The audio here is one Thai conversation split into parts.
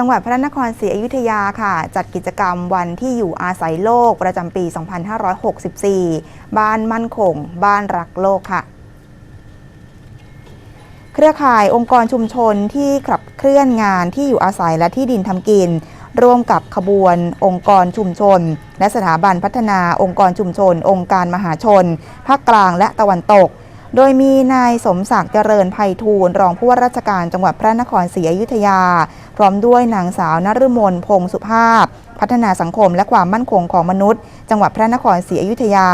จังหวัดพระนครศรีอยุธยาค่ะ จัดกิจกรรมวันที่อยู่อาศัยโลกประจำปี 2564 บ้านมั่นคง บ้านรักโลกค่ะ เครือข่ายองค์กรชุมชนที่ขับเคลื่อนงานที่อยู่อาศัยและที่ดินทำกิน ร่วมกับขบวน องค์กรชุมชน และสถาบันพัฒนาองค์กรชุมชน องค์การมหาชน ภาคกลางและตะวันตกโดยมีนายสมศักดิ์เจริญไพฑูรย์รองผู้ว่าราชการจังหวัดพระนครศรีอยุธยา พร้อมด้วยนางสาวนฤมลพงศ์สุภาพ พัฒนาสังคมและความมั่นคงของมนุษย์ จังหวัดพระนครศรีอยุธยา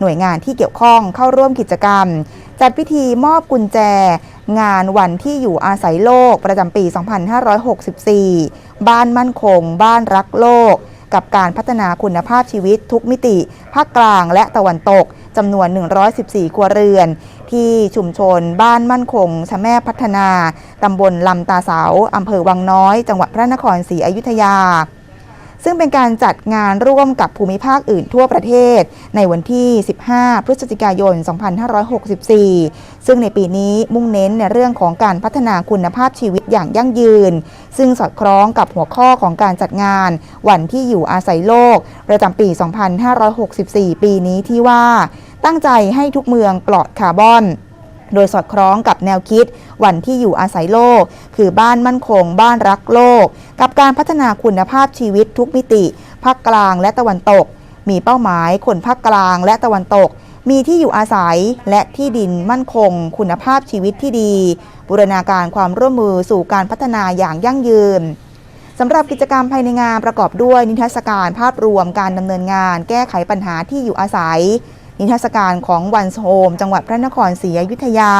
หน่วยงานที่เกี่ยวข้องเข้าร่วมกิจกรรม จัดพิธีมอบกุญแจ งานวันที่อยู่อาศัยโลกประจำปี 2564 บ้านมั่นคง บ้านรักโลก กับการพัฒนาคุณภาพชีวิตทุกมิติ ภาคกลางและตะวันตก จำนวน 114 ครัวเรือน ที่ชุมชนบ้านมั่นคงชะแม่พัฒนาตำบลลำตาเสาอำเภอวังน้อย จังหวัดพระนครศรีอยุธยา ซึ่งเป็นการจัดงานร่วมกับภูมิภาคอื่นทั่วประเทศ ในวันที่ 15 พฤศจิกายน 2564 ซึ่งในปีนี้มุ่งเน้นในเรื่องของการพัฒนาคุณภาพชีวิตอย่างยั่งยืน ซึ่งสอดคล้องกับหัวข้อของการจัดงาน วันที่อยู่อาศัยโลก ประจำปี 2564 ปีนี้ที่ว่า ตั้งใจให้ทุกเมืองปลอดคาร์บอนโดยสอดคล้องกับแนวคิดวันที่อยู่อาศัยโลก คือบ้านมั่นคง บ้านรักโลก กับการพัฒนาคุณภาพชีวิตทุกมิติ ภาคกลางและตะวันตก มีเป้าหมายคนภาคกลางและตะวันตก มีที่อยู่อาศัยและที่ดินมั่นคง คุณภาพชีวิตที่ดี บูรณาการความร่วมมือสู่การพัฒนาอย่างยั่งยืนสำหรับกิจกรรมภายในงานประกอบด้วยนิทรรศการภาพรวมการดำเนินงาน แก้ไขปัญหาที่อยู่อาศัย นิทรรศการของวันโฮมจังหวัดพระนครศรีอยุธยา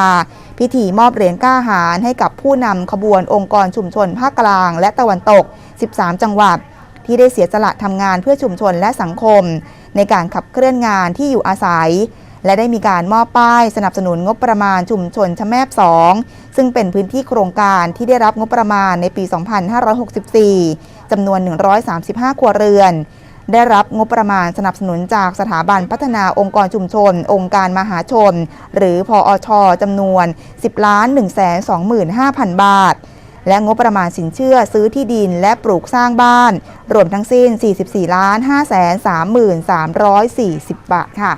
พิธีมอบเหรียญก้าหาญให้กับผู้นำขบวนองค์กรชุมชนภาคกลาง และตะวันตก 13 จังหวัด ที่ได้เสียสละทำงานเพื่อชุมชนและสังคม ในการขับเคลื่อนงานที่อยู่อาศัย และได้มีการมอบป้ายสนับสนุนงบประมาณชุมชนชะแมบ2ซึ่งเป็นพื้นที่โครงการที่ได้รับงบประมาณในปี 2564จำนวน 135 ครัวเรือน ได้รับงบประมาณสนับสนุนจากสถาบันพัฒนาองค์กรชุมชน องค์การมหาชน หรือพอชจำนวน 10ล้าน1 2 5 0 0 0 บาท และงบประมาณสินเชื่อซื้อที่ดินและปลูกสร้างบ้าน รวมทั้งสิ้น 44ล้าน5 3 3 4 0 บาทค่ะ